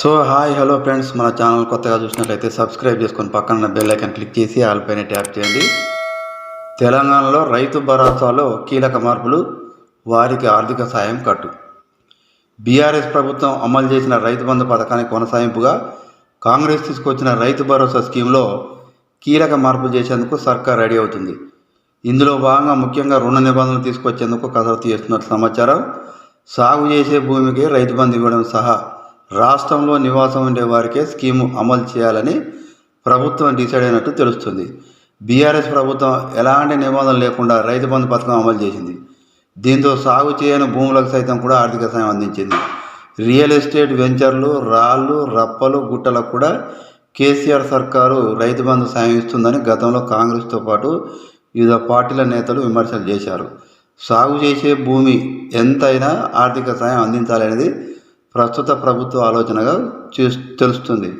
So hi hello friends మన channel కొత్తగా చూసినట్లయితే సబ్స్క్రైబ్ చేసుకొని పక్కన ఉన్న బెల్ క్లిక్ చేసి ఆల్ పైన ట్యాప్ చేయండి. తెలంగాణలో రైతు భరోసాలో కీలక మార్పులు వారికి ఆర్థిక సాయం కట్టు. బీఆర్ఎస్ ప్రభుత్వం అమలు చేసిన రైతు బంధు పథకానికి కొనసాగింపుగా కాంగ్రెస్ తీసుకొచ్చిన రైతు భరోసా స్కీమ్లో కీలక మార్పులు చేసేందుకు సర్కార్ రెడీ అవుతుంది. ఇందులో భాగంగా ముఖ్యంగా రుణ నిబంధనలు తీసుకొచ్చేందుకు కసరత్తు చేస్తున్నట్లు సమాచారం. సాగు చేసే భూమికి రైతు బంధు ఇవ్వడం సహా రాష్ట్రంలో నివాసం ఉండే వారికే స్కీము అమలు చేయాలని ప్రభుత్వం డిసైడ్ అయినట్టు తెలుస్తుంది. బీఆర్ఎస్ ప్రభుత్వం ఎలాంటి నిబంధనలు లేకుండా రైతు బంధు పథకం అమలు చేసింది. దీంతో సాగు చేయని భూములకు సైతం కూడా ఆర్థిక సాయం అందించింది. రియల్ ఎస్టేట్ వెంచర్లు రాళ్ళు రప్పలు గుట్టలకు కూడా కేసీఆర్ సర్కారు రైతు బంధు సాయం ఇస్తుందని గతంలో కాంగ్రెస్తో పాటు వివిధ పార్టీల నేతలు విమర్శలు చేశారు. సాగు చేసే భూమి ఎంతైనా ఆర్థిక సాయం అందించాలనేది ప్రస్తుత ప్రభుత్వ ఆలోచనగా చూ తెలుస్తుంది.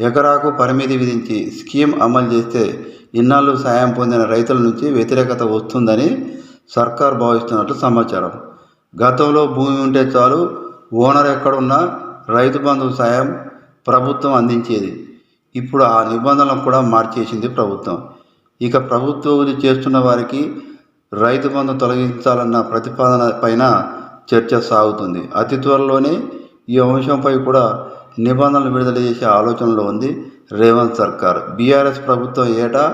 ఎకరాకు పరిమితి విధించి స్కీమ్ అమలు చేస్తే ఇన్నాళ్ళు సాయం పొందిన రైతుల నుంచి వ్యతిరేకత వస్తుందని సర్కార్ భావిస్తున్నట్లు సమాచారం. గతంలో భూమి ఉంటే చాలు ఓనర్ ఎక్కడున్నా రైతు బంధు సాయం ప్రభుత్వం అందించేది. ఇప్పుడు ఆ నిబంధనలను కూడా మార్చేసింది ప్రభుత్వం. ఇక ప్రభుత్వ చేస్తున్న వారికి రైతు బంధు తొలగించాలన్న ప్రతిపాదన పైన చర్చ సాగుతుంది. అతి త్వరలోనే ఈ అంశంపై కూడా నిబంధనలు విడుదల చేసే ఆలోచనలో ఉంది రేవంత్ సర్కార్. బీఆర్ఎస్ ప్రభుత్వం ఏటా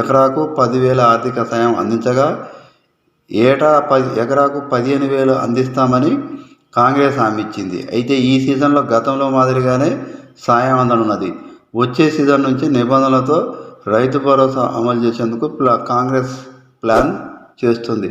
ఎకరాకు పదివేల ఆర్థిక సాయం అందించగా ఏటా పది ఎకరాకు పదిహేను వేలు అందిస్తామని కాంగ్రెస్ హామీ ఇచ్చింది. అయితే ఈ సీజన్లో గతంలో మాదిరిగానే సాయం అందనున్నది. వచ్చే సీజన్ నుంచి నిబంధనలతో రైతు భరోసా అమలు చేసేందుకు ప్లా కాంగ్రెస్ ప్లాన్ చేస్తుంది.